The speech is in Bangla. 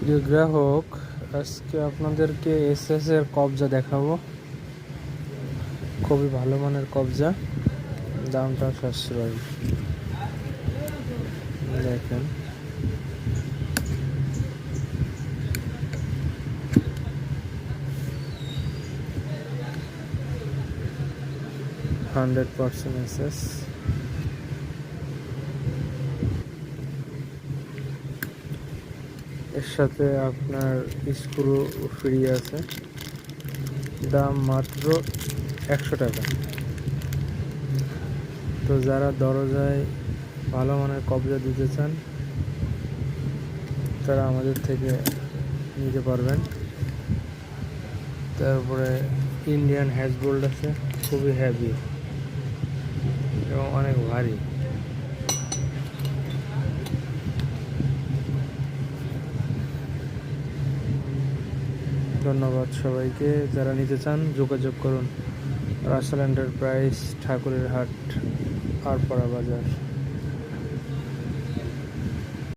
প্রিয় গ্রাহক, আজকে আপনাদেরকে এস এর কবজা দেখাবো। খুবই ভালো মানের কবজা। দামটা সাশ্রয়। দেখেন। Hundred percent SS. এর সাথে আপনার স্ক্রু ফ্রি আছে। দাম মাত্র একশো টাকা। তো যারা দরজায় ভালো মানের কবজা দিতে চান, তারা আমাদের থেকে নিতে পারবেন। তারপরে ইন্ডিয়ান হ্যাজবোল্ড আছে, খুবই হ্যাভি এবং অনেক ভারী। ধন্যবাদ সবাইকে। যারা নিতে চান যোগাযোগ করুন। রাসেল এন্টারপ্রাইজ ঠাকুরের হাট আরপাড়া বাজার।